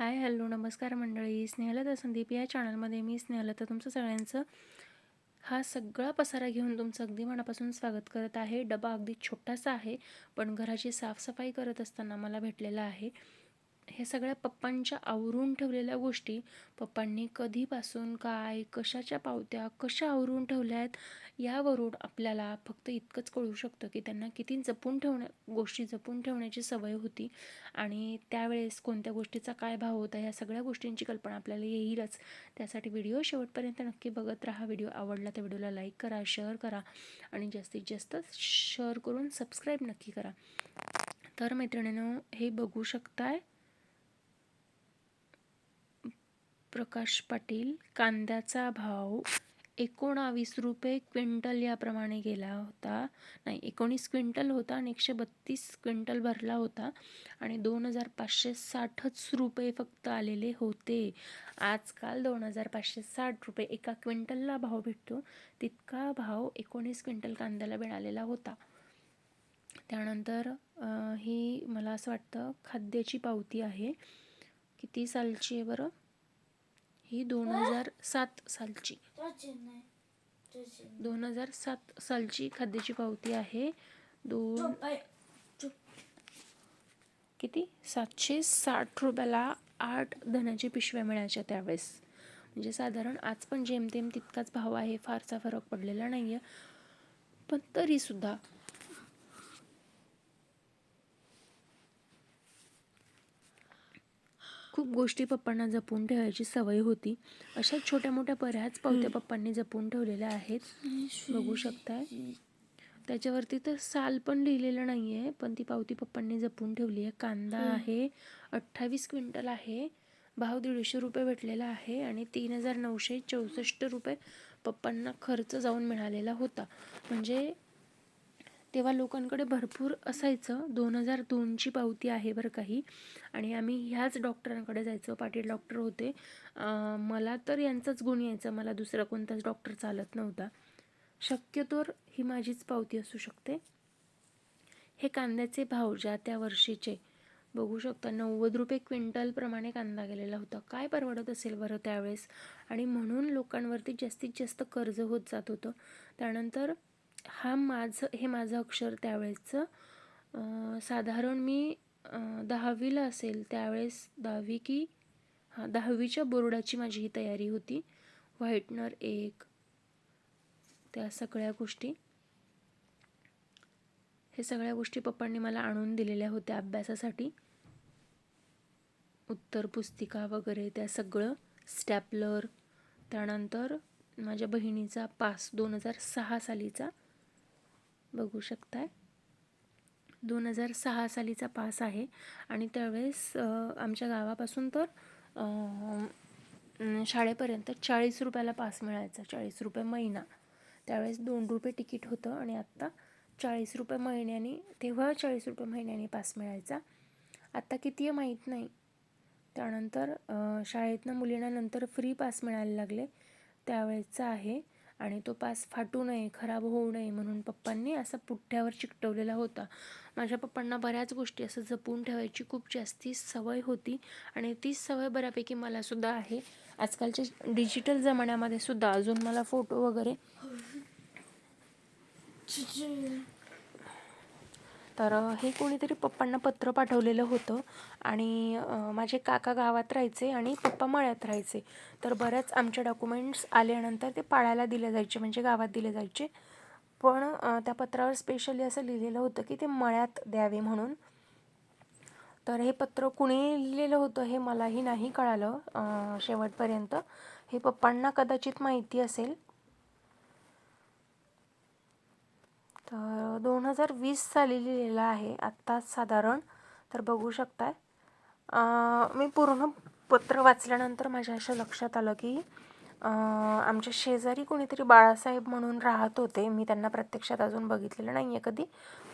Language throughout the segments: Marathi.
हाय हॅलो नमस्कार मंडळी. स्नेहलता संदीप या चॅनलमध्ये मी स्नेहलता. तुमचं सगळ्यांचं हा सगळा पसारा घेऊन तुमचं अगदी मनापासून स्वागत करत आहे. डबा अगदी छोटासा आहे पण घराची साफसफाई करत असताना मला भेटलेला आहे. हे सगळ्या पप्पांच्या आवरून ठेवलेल्या गोष्टी पप्पांनी कधीपासून काय कशाच्या पावत्या कशा आवरून ठेवल्या आहेत यावरून आपल्याला फक्त इतकंच कळू शकतं की त्यांना किती जपून ठेवण्या गोष्टी जपून ठेवण्याची सवय होती. आणि त्यावेळेस कोणत्या गोष्टीचा काय भाव होता ह्या सगळ्या गोष्टींची कल्पना आपल्याला येईलच. त्यासाठी व्हिडिओ शेवटपर्यंत नक्की बघत राहा. व्हिडिओ आवडला तर व्हिडिओला लाईक करा शेअर करा आणि जास्तीत जास्त शेअर करून सबस्क्राईब नक्की करा. तर मैत्रिणीनं हे बघू शकताय प्रकाश पाटील कांद्याचा भाव एकोणावीस रुपये क्विंटल याप्रमाणे गेला होता. नाही एकोणीस क्विंटल होता आणि एकशे बत्तीस क्विंटल भरला होता आणि दोन हजार पाचशे साठच रुपये फक्त आलेले होते. आजकाल दोन हजार पाचशे साठ रुपये एका क्विंटलला भाव भेटतो. तितका भाव एकोणीस क्विंटल कांद्याला मिळालेला होता. त्यानंतर ही मला असं वाटतं खाद्याची पावती आहे. किती सालची आहे बरं? ही दोन हजार सात सालची. दोन हजार सात सालची खाद्याची पावती आहे. दोन किती? सातशे साठ रुपयाला आठ धनाची पिशव्या मिळायच्या त्यावेळेस. म्हणजे साधारण आज पण जेमतेम तितकाच भाव आहे फारसा फरक पडलेला नाही आहे पण तरीसुद्धा गोष्टी पप्पांना जपून ठेवायची सवय होती. अशा छोट्या मोठ्या बऱ्याच पावत्या पप्पांनी जपून ठेवलेल्या आहेत. बघू शकताय. त्याच्यावरती तर साल पण लिहिलेलं नाही आहे पण ती पावती पप्पांनी जपून ठेवली आहे. कांदा आहे अठ्ठावीस क्विंटल आहे भाव दीडशे रुपये भेटलेला आहे आणि तीन हजार नऊशे चौसष्ट रुपये पप्पांना खर्च जाऊन मिळालेला होता. म्हणजे तेव्हा लोकांकडे भरपूर असायचं. दोन हजार दोनची पावती आहे बरं काही आणि आम्ही ह्याच डॉक्टरांकडे जायचो. पाटील डॉक्टर होते. मला तर यांचाच गुण यायचा. मला दुसरा कोणताच डॉक्टर चालत नव्हता. शक्यतोर ही माझीच पावती असू शकते. हे कांद्याचे भाव ज्या त्या वर्षीचे. बघू शकता नव्वद रुपये क्विंटलप्रमाणे कांदा गेलेला होता. काय परवडत असेल बरं त्यावेळेस? आणि म्हणून लोकांवरती जास्तीत जास्त कर्ज होत जात होतं. त्यानंतर हा माझं हे माझं अक्षर त्यावेळेसचं. साधारण मी दहावीला असेल त्यावेळेस दहावी की हां दहावीच्या बोर्डाची माझी ही तयारी होती. व्हाईटनर एक त्या सगळ्या गोष्टी. हे सगळ्या गोष्टी पप्पांनी मला आणून दिलेल्या होत्या अभ्यासासाठी. उत्तर पुस्तिका वगैरे त्या सगळं. स्टॅपलर त्यानंतर माझ्या बहिणीचा पास दोन हजार सहा सालीचा. बघू शकताय. दोन हजार सहा सालीचा पास आहे आणि त्यावेळेस आमच्या गावापासून तर शाळेपर्यंत चाळीस रुपयाला पास मिळायचा चाळीस रुपये महिना. त्यावेळेस दोन रुपये तिकीट होतं आणि आत्ता चाळीस रुपये महिन्याने तेव्हा चाळीस रुपये महिन्याने पास मिळायचा. आत्ता किती आहे माहीत नाही. त्यानंतर शाळेतनं मुलींना नंतर फ्री पास मिळायला लागले. त्यावेळेचा आहे आणि तो पास फाटू नये खराब होऊ नये म्हणून पप्पांनी असा पुठ्ठ्यावर चिकटवलेला होता. माझ्या पप्पांना बऱ्याच गोष्टी असं जपून ठेवायची खूप जास्ती सवय होती आणि तीच सवय बऱ्यापैकी मलासुद्धा आहे. आजकालच्या डिजिटल जमान्यामध्ये सुद्धा अजून मला फोटो वगैरे तर हे कोणीतरी पप्पांना पत्र पाठवलेलं होतं आणि माझे काका गावात राहायचे आणि पप्पा मळ्यात राहायचे. तर बऱ्याच आमच्या डॉक्युमेंट्स आल्यानंतर ते पाळायला दिले जायचे म्हणजे गावात दिले जायचे. पण त्या पत्रावर स्पेशली असं लिहिलेलं होतं की ते मळ्यात द्यावे म्हणून. तर हे पत्र कुणी लिहिलेलं होतं हे मलाही नाही कळालं शेवटपर्यंत. हे पप्पांना कदाचित माहिती असेल. तर दोन हजार वीस साली लिहिलेला आहे. आत्ताच साधारण तर बघू शकताय. मी पूर्ण पत्र वाचल्यानंतर माझ्या अशा लक्षात आलं की आमच्या शेजारी कोणीतरी बाळासाहेब म्हणून राहत होते. मी त्यांना प्रत्यक्षात अजून बघितलेलं नाही आहे कधी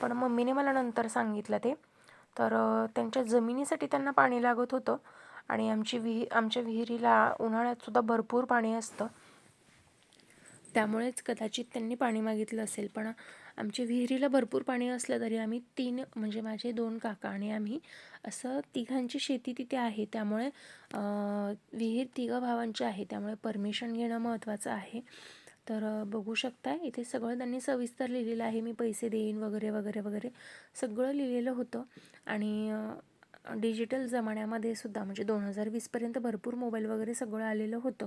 पण मम्मीने मला नंतर सांगितलं ते. तर त्यांच्या जमिनीसाठी त्यांना पाणी लागत होतं आणि आमची विही आमच्या विहिरीला उन्हाळ्यातसुद्धा भरपूर पाणी असतं. त्यामुळेच कदाचित त्यांनी पाणी मागितलं असेल. पण आमची विहिरीला भरपूर पाणी असलं तरी आम्ही तीन म्हणजे माझे दोन काका आणि आम्ही असं तिघांची शेती तिथे आहे. त्यामुळे विहीर तिघं भावांची आहे. त्यामुळे परमिशन घेणं महत्त्वाचं आहे. तर बघू शकता इथे सगळं त्यांनी सविस्तर लिहिलेलं आहे. मी पैसे देईन वगैरे वगैरे वगैरे सगळं लिहिलेलं होतं. आणि डिजिटल जमान्यामध्ये सुद्धा म्हणजे दोन हजार वीसपर्यंत भरपूर मोबाईल वगैरे सगळं आलेलं होतं.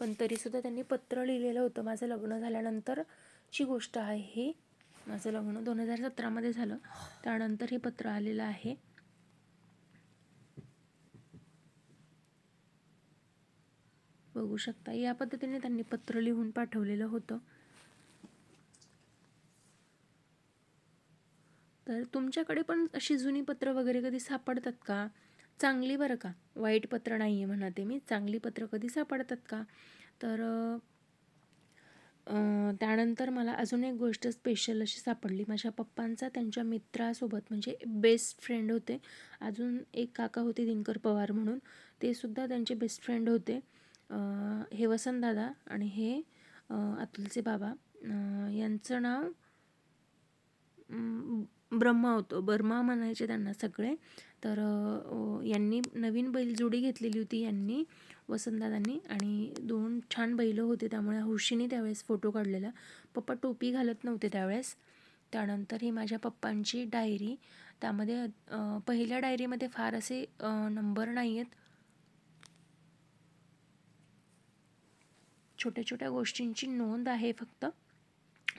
पण तरीसुद्धा त्यांनी पत्र लिहिलेलं होतं. माझं लग्न झाल्यानंतरची गोष्ट आहे ही. माझं लग्न दोन हजार सतरामध्ये झालं. त्यानंतर हे पत्र आलेलं आहे. बघू शकता या पद्धतीने त्यांनी पत्र लिहून पाठवलेलं होतं. तर तुमच्याकडे पण अशी जुनी पत्र वगैरे कधी सापडतात का? चांगली बरं का? वाईट पत्र नाही आहे म्हणते मी. चांगली पत्र कधी सापडतात का? तर त्यानंतर मला अजून एक गोष्ट स्पेशल अशी सापडली. माझ्या पप्पांचा त्यांच्या मित्रासोबत म्हणजे बेस्ट फ्रेंड होते. अजून एक काका होते दिनकर पवार म्हणून. ते सुद्धा त्यांचे बेस्ट फ्रेंड होते. हे वसंतदादा आणि हे अतुलचे बाबा. यांचं नाव ब्रह्मा होतो. बर्मा म्हणायचे त्यांना सगळे. तर यांनी नवीन बैलजोडी घेतलेली होती यांनी. वसंतदादांनी आणि दोन छान बैलं होते त्यामुळे हौशीने त्यावेळेस फोटो काढलेला. पप्पा टोपी घालत नव्हते त्यावेळेस. त्यानंतर ही माझ्या पप्पांची डायरी. त्यामध्ये पहिल्या डायरीमध्ये फार असे नंबर नाही आहेत छोट्या छोट्या गोष्टींची नोंद आहे फक्त.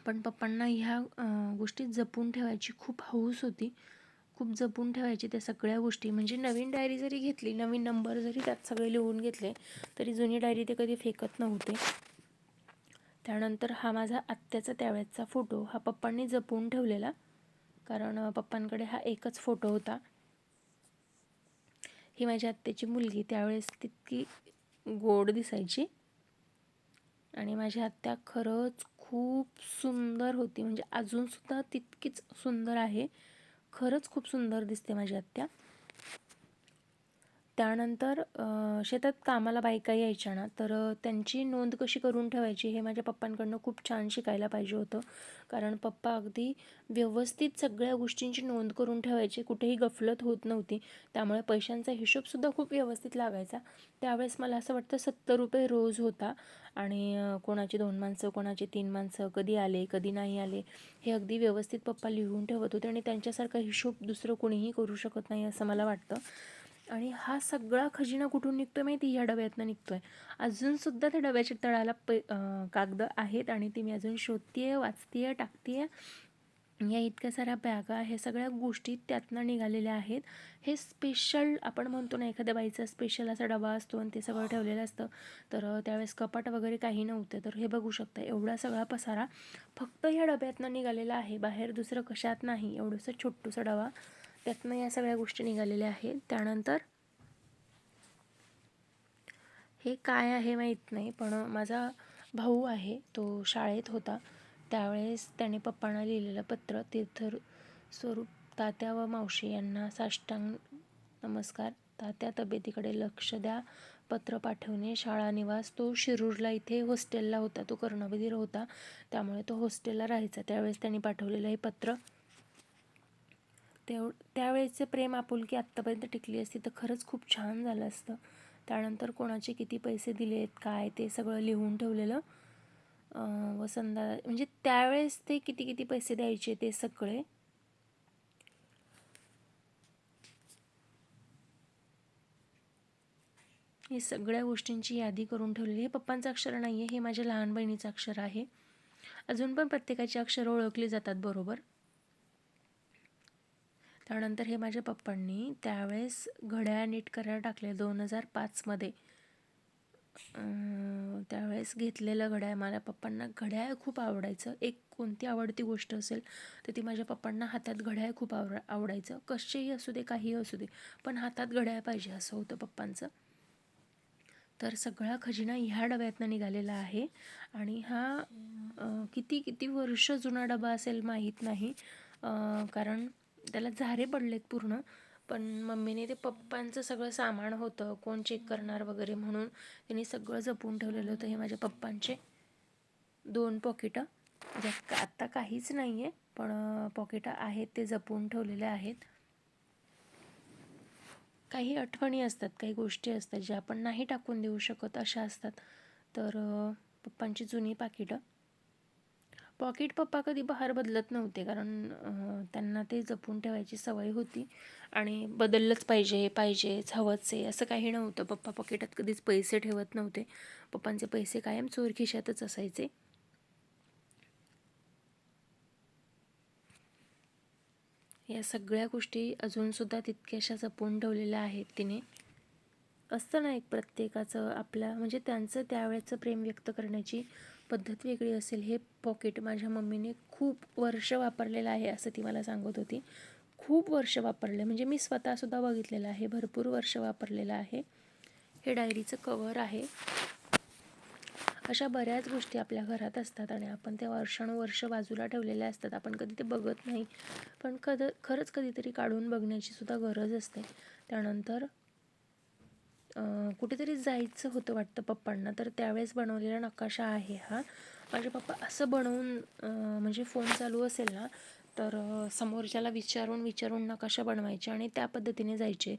पण पप्पांना ह्या गोष्टी जपून ठेवायची खूप हौस होती. खूप जपून ठेवायची त्या सगळ्या गोष्टी. म्हणजे नवीन डायरी जरी घेतली नवीन नंबर जरी त्यात सगळे लिहून घेतले तरी जुनी डायरी ते कधी फेकत नव्हते. त्यानंतर हा माझा आत्याचा त्यावेळेचा फोटो हा पप्पांनी जपून ठेवलेला. कारण पप्पांकडे हा एकच फोटो होता. ही माझी आत्याची मुलगी. त्यावेळेस तितकी गोड दिसायची. आणि माझी आत्या खरंच खूप सुंदर होती. म्हणजे अजूनसुद्धा तितकीच सुंदर आहे. खरंच खूप सुंदर दिसते माझी आत्या. त्यानंतर शेतात कामाला बायका यायच्या ना तर त्यांची नोंद कशी करून ठेवायची हे माझ्या पप्पांकडनं खूप छान शिकायला पाहिजे होतं. कारण पप्पा अगदी व्यवस्थित सगळ्या गोष्टींची नोंद करून ठेवायचे कुठेही गफलत होत नव्हती. त्यामुळे पैशांचा हिशोबसुद्धा खूप व्यवस्थित लागायचा. त्यावेळेस मला असं वाटतं सत्तर रुपये रोज होता. आणि कोणाची दोन माणसं कोणाची तीन माणसं कधी आले कधी नाही आले हे अगदी व्यवस्थित पप्पा लिहून ठेवत होते आणि त्यांच्यासारखा हिशोब दुसरं कोणीही करू शकत नाही असं मला वाटतं. आणि हा सगळा खजिना कुठून निघतोय माहिती ह्या डब्यातनं निघतोय. अजूनसुद्धा त्या डब्याच्या तळाला पै कागद आहेत आणि ती मी अजून शोधतीये वाचतीये टाकतीये. या इतक्या साऱ्या बॅगा ह्या सगळ्या गोष्टी त्यातनं निघालेल्या आहेत. हे स्पेशल आपण म्हणतो ना एखाद्या बाईचा स्पेशल असा डबा असतो आणि ते सगळं ठेवलेलं असतं. तर त्यावेळेस कपाट वगैरे काही नव्हतं. तर हे बघू शकता एवढा सगळा पसारा फक्त ह्या डब्यातनं निघालेला आहे. बाहेर दुसरं कशात नाही. एवढंसं छोटूसा डबा त्यातनं या सगळ्या गोष्टी निघालेल्या आहेत. त्यानंतर हे काय आहे माहीत नाही पण माझा भाऊ आहे तो शाळेत होता. त्यावेळेस त्याने पप्पांना लिहिलेलं पत्र तीर्थ स्वरूप तात्या व मावशी यांना साष्टांग नमस्कार. तात्या तब्येतीकडे लक्ष द्या. पत्र पाठवणे शाळा निवास. तो शिरूरला इथे हॉस्टेलला होता. तो कर्णबधीर होता. त्यामुळे तो हॉस्टेलला राहायचा. त्यावेळेस त्यांनी पाठवलेलं हे पत्र. तेव त्यावेळेचे प्रेम आपुलकी आत्तापर्यंत टिकली असती तर खरंच खूप छान झालं असतं. त्यानंतर कोणाचे किती पैसे दिलेत काय ते सगळं लिहून ठेवलेलं. व वसंतदा म्हणजे त्यावेळेस ते किती किती पैसे द्यायचे ते सगळे? हे सगळ्या गोष्टींची यादी करून ठेवलेली हे पप्पांचं अक्षर नाही आहे हे माझ्या लहान बहिणीचं अक्षर आहे. अजून पण प्रत्येकाची अक्षरं ओळखली जातात बरोबर? त्यानंतर हे माझ्या पप्पांनी त्यावेळेस घड्याळ नीट करायला टाकले दोन हजार पाचमध्ये. त्यावेळेस घेतलेलं घड्याळ मला पप्पांना घड्याळ खूप आवडायचं. एक कोणती आवडती गोष्ट असेल तर ती माझ्या पप्पांना हातात घड्याळ खूप आवड आवडायचं. कसेही असू दे काहीही असू दे पण हातात घड्याळ पाहिजे असं होतं पप्पांचं. तर सगळा खजिना ह्या डब्यातनं निघालेला आहे. आणि हा किती किती वर्ष जुना डबा असेल माहीत नाही. कारण त्याला झारे पडलेत पूर्ण. पण मम्मीने ते पप्पांचं सगळं सामान होतं कोण चेक करणार वगैरे म्हणून त्यांनी सगळं जपून ठेवलेलं होतं हे माझ्या पप्पांचे दोन पॉकेटं ज्यात का आत्ता काहीच नाही आहे पण पॉकिटं आहेत ते जपून ठेवलेले आहेत. काही आठवणी असतात काही गोष्टी असतात ज्या आपण नाही टाकून देऊ शकत अशा असतात. तर पप्पांची जुनी पाकिटं पॉकेट पप्पा कधी बाहेर बदलत नव्हते. कारण त्यांना ते जपून ठेवायची सवय होती. आणि बदललंच पाहिजे पाहिजेच हवंच आहे. असं काही नव्हतं. पप्पा पॉकेटात कधीच पैसे ठेवत नव्हते. पप्पांचे पैसे कायम चोर खिशातच असायचे. या सगळ्या गोष्टी अजूनसुद्धा तितक्याशा जपून ठेवलेल्या आहेत तिने. असतं ना एक प्रत्येकाचं आपल्या म्हणजे त्यांचं त्यावेळेचं प्रेम व्यक्त करण्याची पद्धत वेगळी असेल हे पॉकेट माझ्या मम्मीने खूप वर्ष वापरलेलं आहे असं ती मला सांगत होती. खूप वर्ष वापरले म्हणजे मी स्वतःसुद्धा बघितलेलं आहे. भरपूर वर्ष वापरलेलं आहे. हे डायरीचं कवर आहे. अशा बऱ्याच गोष्टी आपल्या घरात असतात आणि आपण त्या वर्षानुवर्ष बाजूला ठेवलेल्या असतात. आपण कधी ते बघत नाही. पण कद खरंच कधीतरी काढून बघण्याची सुद्धा गरज असते. त्यानंतर कुठेतरी जायचं होतं वाटतं पप्पांना. तर त्यावेळेस बनवलेला नकाशा आहे हा. माझे पप्पा असं बनवून म्हणजे फोन चालू असेल ना तर समोरच्याला विचारून विचारून नकाशा बनवायचे आणि त्या पद्धतीने जायचे.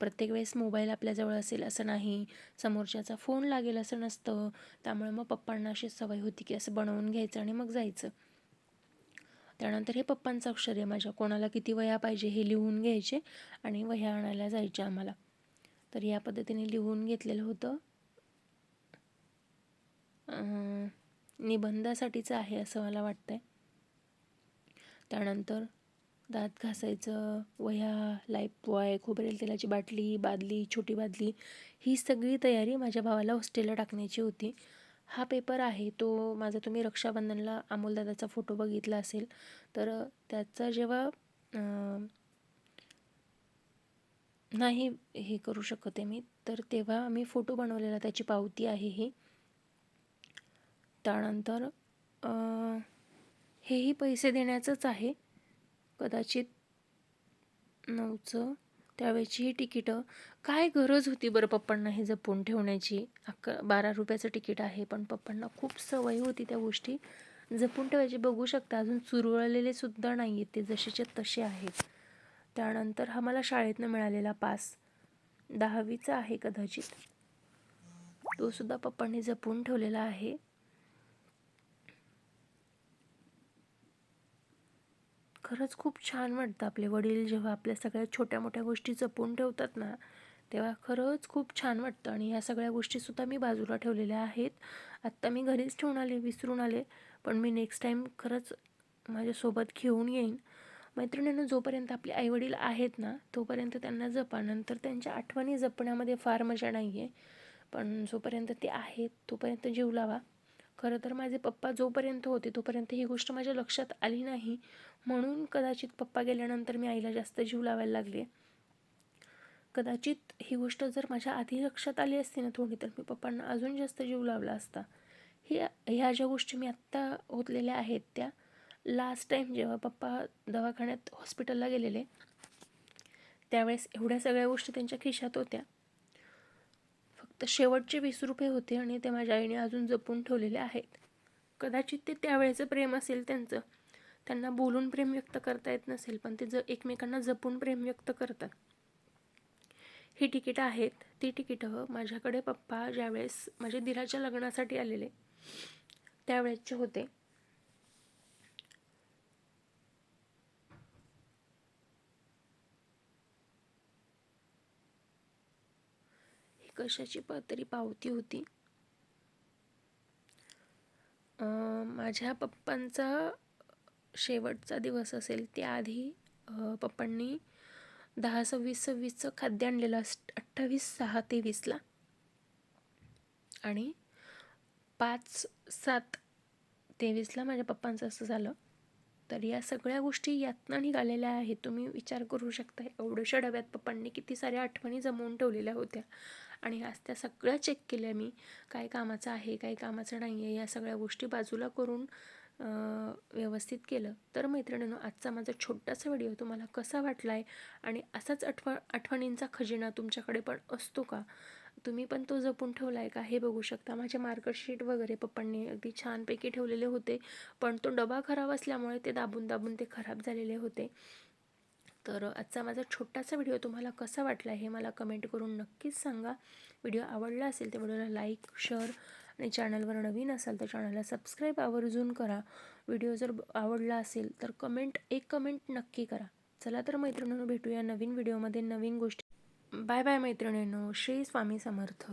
प्रत्येक वेळेस मोबाईल आपल्याजवळ असेल असं नाही समोरच्याचा फोन लागेल असं नसतं. त्यामुळे मग पप्पांना अशी सवय होती की असं बनवून घ्यायचं आणि मग जायचं. त्यानंतर हे पप्पांचं अक्षर आहे. माझ्या कोणाला किती वह्या पाहिजे हे लिहून घ्यायचे आणि वह्या आणायला जायचे आम्हाला. तर या पद्धतीने लिहून घेतलेलं होतं. निबंधासाठीचं आहे असं मला वाटतंय. त्यानंतर दात घासायचं वह्या लाईफ बॉय खोबरेल तेलाची बाटली बादली छोटी बादली ही सगळी तयारी माझ्या भावाला हॉस्टेलला टाकण्याची होती. हा पेपर आहे तो माझा तुम्ही रक्षाबंधनला अमोलदादाचा फोटो बघितला असेल. तर त्याचा जेव्हा नाही हे करू शकत आहे मी. तर तेव्हा मी फोटो बनवलेला त्याची पावती आहे ही. त्यानंतर हेही पैसे देण्याचंच आहे. कदाचित नऊचं त्यावेळची ही तिकीटं. काय गरज होती बरं पप्पांना हे जपून ठेवण्याची? अकरा बारा रुपयाचं तिकीट आहे पण पप्पांना खूप सवय होती त्या गोष्टी. जपून ठेवायची. बघू शकता अजून चुरळलेले सुद्धा नाही आहेत ते जसेचे तसे आहेत. त्यानंतर हा मला शाळेतनं मिळालेला पास. दहावीचा आहे कदाचित. तो सुद्धा पप्पांनी जपून ठेवलेला आहे. खरंच खूप छान वाटतं आपले वडील जेव्हा आपल्या सगळ्या छोट्या मोठ्या गोष्टी जपून ठेवतात ना तेव्हा खरंच खूप छान वाटतं. आणि ह्या सगळ्या गोष्टीसुद्धा मी बाजूला ठेवलेल्या आहेत. आत्ता मी घरीच ठेवून आले विसरून आले पण मी नेक्स्ट टाईम खरंच माझ्यासोबत घेऊन येईन. मैत्रिणींना जोपर्यंत आपले आईवडील आहेत ना तोपर्यंत त्यांना जपा. नंतर त्यांच्या आठवणी जपण्यामध्ये फार मजा नाही आहे पण जोपर्यंत ते आहेत तोपर्यंत जीव लावा. खरं तर माझे पप्पा जोपर्यंत होते तोपर्यंत ही गोष्ट माझ्या लक्षात आली नाही. म्हणून कदाचित पप्पा गेल्यानंतर मी आईला जास्त जीव लावायला लागले. कदाचित ही गोष्ट जर माझ्या आधी लक्षात आली असती ना थोडी तर मी पप्पांना अजून जास्त जीव लावला असता. ही ह्या ज्या गोष्टी मी आत्ता होतलेल्या आहेत त्या लास्ट टाईम जेव्हा पप्पा दवाखान्यात हॉस्पिटलला गेलेले त्यावेळेस एवढ्या सगळ्या गोष्टी त्यांच्या खिशात होत्या. फक्त शेवटचे वीस रुपये होते आणि ते माझ्या आईने अजून जपून ठेवलेले आहेत. कदाचित ते त्यावेळेचं प्रेम असेल त्यांचं. त्यांना बोलून प्रेम व्यक्त करता येत नसेल पण ते ज एकमेकांना जपून प्रेम व्यक्त करतात. ही तिकीटं आहेत. ती तिकीटं माझ्याकडे पप्पा ज्यावेळेस माझ्या दिराच्या लग्नासाठी आलेले त्यावेळेसचे होते. कशाची तरी पावती होती? माझ्या पप्पांचा शेवटचा दिवस असेल त्याआधी पप्पांनी दहा सव्वीस सव्वीसचं खाद्य आणलेलं अठ्ठावीस सहा तेवीसला आणि पाच सात तेवीसला माझ्या पप्पांचं असं झालं. तर या सगळ्या गोष्टी यातनं निघालेल्या आहेत. तुम्ही विचार करू शकता एवढ्याशा डब्यात पप्पांनी किती साऱ्या आठवणी जमवून ठेवलेल्या होत्या. आणि आज त्या सगळ्या चेक केल्या मी. काय कामाचं आहे काय कामाचं नाही आहे या सगळ्या गोष्टी बाजूला करून व्यवस्थित केलं. तर मैत्रिणींनो आजचा माझा छोटासा व्हिडिओ तुम्हाला कसा वाटला आहे आणि असाच आठव आठवणींचा खजिना तुमच्याकडे पण असतो का? तुम्ही पण तो जपून ठेवला आहे का? हे बघू शकता. माझे मार्कशीट वगैरे पप्पांनी अगदी छानपैकी ठेवलेले होते. पण तो डबा खराब असल्यामुळे ते दाबून दाबून ते खराब झालेले होते. तर आजचा माझा छोटासा व्हिडिओ तुम्हाला कसा वाटला हे मला कमेंट करून नक्कीच सांगा. व्हिडिओ आवडला असेल तर व्हिडिओला लाईक शेअर आणि चॅनलवर नवीन असाल तर चॅनलला सबस्क्राईब आवर्जून करा. व्हिडिओ जर आवडला असेल तर कमेंट एक कमेंट नक्की करा. चला तर मैत्रिणींनो भेटूया नवीन व्हिडिओमध्ये नवीन गोष्टी बाय बाय मैत्रिणींनो श्री स्वामी समर्थ.